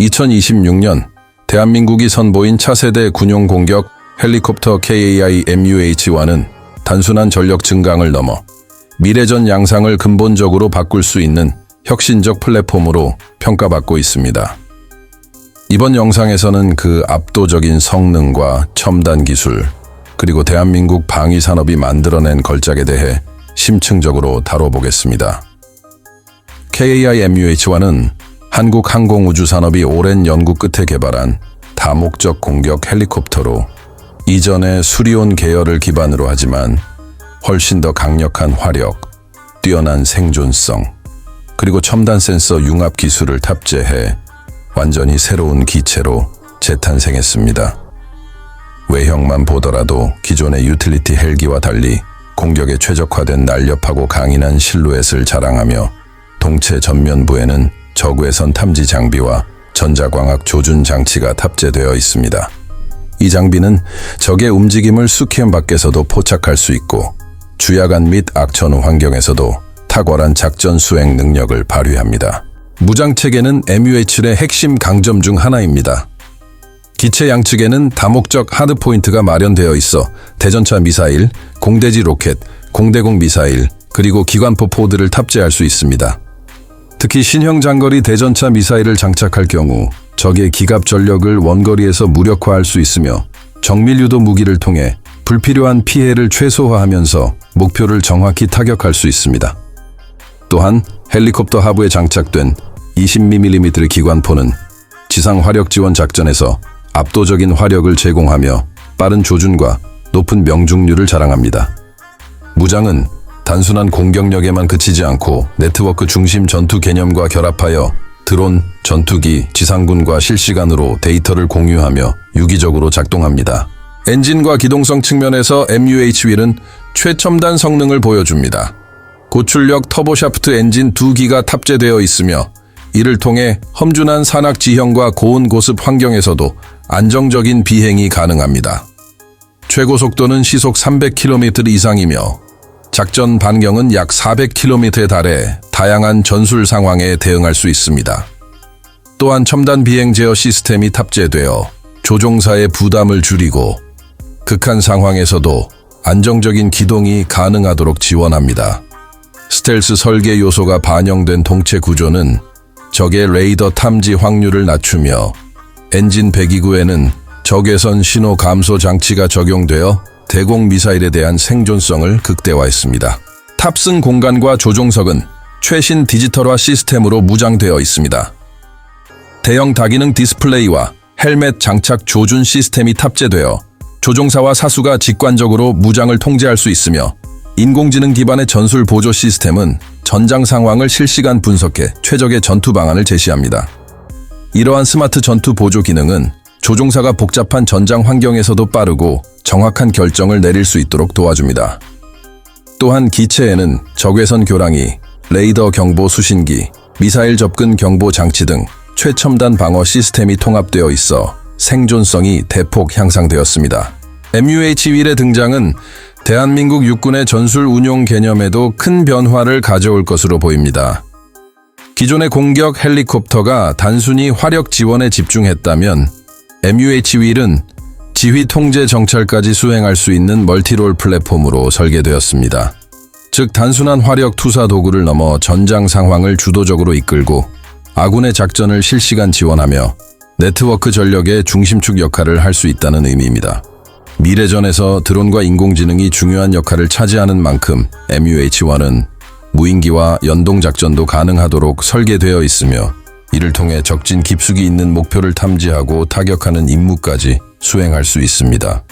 2026년 대한민국이 선보인 차세대 군용 공격 헬리콥터 KAI MUH-1은 단순한 전력 증강을 넘어 미래전 양상을 근본적으로 바꿀 수 있는 혁신적 플랫폼으로 평가받고 있습니다. 이번 영상에서는 그 압도적인 성능과 첨단 기술, 그리고 대한민국 방위 산업이 만들어낸 걸작에 대해 심층적으로 다뤄보겠습니다. KAI MUH-1은 한국 항공우주산업이 오랜 연구 끝에 개발한 다목적 공격 헬리콥터로 이전의 수리온 계열을 기반으로 하지만 훨씬 더 강력한 화력, 뛰어난 생존성, 그리고 첨단 센서 융합 기술을 탑재해 완전히 새로운 기체로 재탄생했습니다. 외형만 보더라도 기존의 유틸리티 헬기와 달리 공격에 최적화된 날렵하고 강인한 실루엣을 자랑하며 동체 전면부에는 저구외선 탐지 장비와 전자광학 조준 장치가 탑재되어 있습니다. 이 장비는 적의 움직임을 수키움 밖에서도 포착할 수 있고 주야간 및 악천 환경에서도 탁월한 작전 수행 능력을 발휘합니다. 무장 체계는 MUH의 핵심 강점 중 하나입니다. 기체 양측에는 다목적 하드 포인트가 마련되어 있어 대전차 미사일, 공대지 로켓, 공대공 미사일, 그리고 기관포 포드를 탑재할 수 있습니다. 특히 신형 장거리 대전차 미사일을 장착할 경우 적의 기갑 전력을 원거리에서 무력화할 수 있으며 정밀 유도 무기를 통해 불필요한 피해를 최소화하면서 목표를 정확히 타격할 수 있습니다. 또한 헬리콥터 하부에 장착된 20mm 기관포는 지상 화력 지원 작전에서 압도적인 화력을 제공하며 빠른 조준과 높은 명중률을 자랑합니다. 무장은 단순한 공격력에만 그치지 않고 네트워크 중심 전투 개념과 결합하여 드론, 전투기, 지상군과 실시간으로 데이터를 공유하며 유기적으로 작동합니다. 엔진과 기동성 측면에서 MUH-1은 최첨단 성능을 보여줍니다. 고출력 터보샤프트 엔진 2기가 탑재되어 있으며 이를 통해 험준한 산악 지형과 고온 고습 환경에서도 안정적인 비행이 가능합니다. 최고 속도는 시속 300km 이상이며 작전 반경은 약 400km에 달해 다양한 전술 상황에 대응할 수 있습니다. 또한 첨단 비행 제어 시스템이 탑재되어 조종사의 부담을 줄이고 극한 상황에서도 안정적인 기동이 가능하도록 지원합니다. 스텔스 설계 요소가 반영된 동체 구조는 적의 레이더 탐지 확률을 낮추며 엔진 배기구에는 적외선 신호 감소 장치가 적용되어 대공 미사일에 대한 생존성을 극대화했습니다. 탑승 공간과 조종석은 최신 디지털화 시스템으로 무장되어 있습니다. 대형 다기능 디스플레이와 헬멧 장착 조준 시스템이 탑재되어 조종사와 사수가 직관적으로 무장을 통제할 수 있으며 인공지능 기반의 전술 보조 시스템은 전장 상황을 실시간 분석해 최적의 전투 방안을 제시합니다. 이러한 스마트 전투 보조 기능은 조종사가 복잡한 전장 환경에서도 빠르고 정확한 결정을 내릴 수 있도록 도와줍니다. 또한 기체에는 적외선 교랑이, 레이더 경보 수신기, 미사일 접근 경보 장치 등 최첨단 방어 시스템이 통합되어 있어 생존성이 대폭 향상되었습니다. MUH-1의 등장은 대한민국 육군의 전술 운용 개념에도 큰 변화를 가져올 것으로 보입니다. 기존의 공격 헬리콥터가 단순히 화력 지원에 집중했다면 MUH-1은 지휘 통제 정찰까지 수행할 수 있는 멀티롤 플랫폼으로 설계되었습니다. 즉 단순한 화력 투사 도구를 넘어 전장 상황을 주도적으로 이끌고 아군의 작전을 실시간 지원하며 네트워크 전력의 중심축 역할을 할 수 있다는 의미입니다. 미래전에서 드론과 인공지능이 중요한 역할을 차지하는 만큼 MUH-1은 무인기와 연동 작전도 가능하도록 설계되어 있으며 이를 통해 적진 깊숙이 있는 목표를 탐지하고 타격하는 임무까지 수행할 수 있습니다.